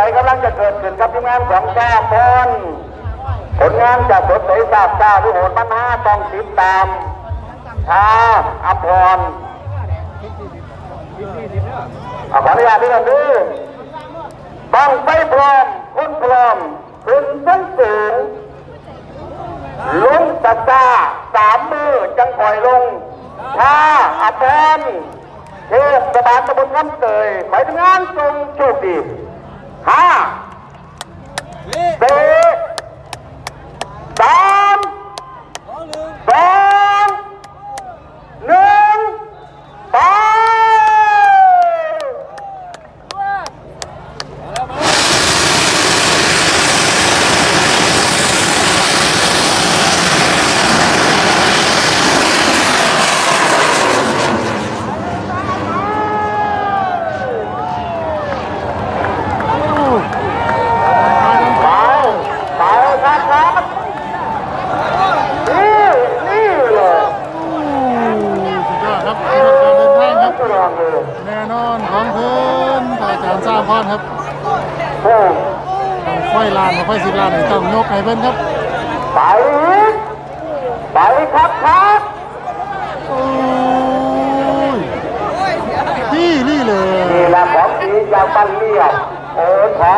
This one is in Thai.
ใจกำลังจะเกิดขึ้นกับทีมงานของแก้พนผลงานจะสดใสซาบซ่าหรือโหดมันห้าต้องติดตามชาอัมพรเอาขออนุญาตด้วยกันดื้อต้องไปพร้อมคุณพร้อมขึ้นชั้นสูงลุงตาตาสามมือจังปล่อยลงชาอัพนเทศบาลตำบลคำเตยไปทำงานจงโชคดี ห้าสี่สามสองหนึ่งไป ไปไปครับครับนี่นี่เลย สุดยอดครับการเดินทางครับ ลองเลย แน่นอนของเพิ่นต่ออาจารย์สร้างพรครับโอ้ต้องไฟลานกับไฟสิบลานนี่ต้องยกให้เพิ่นครับไปไปครับครับโอ้ยนี่นี่เลยนี่แหละของดียาวตันเรียบโอ้ถอน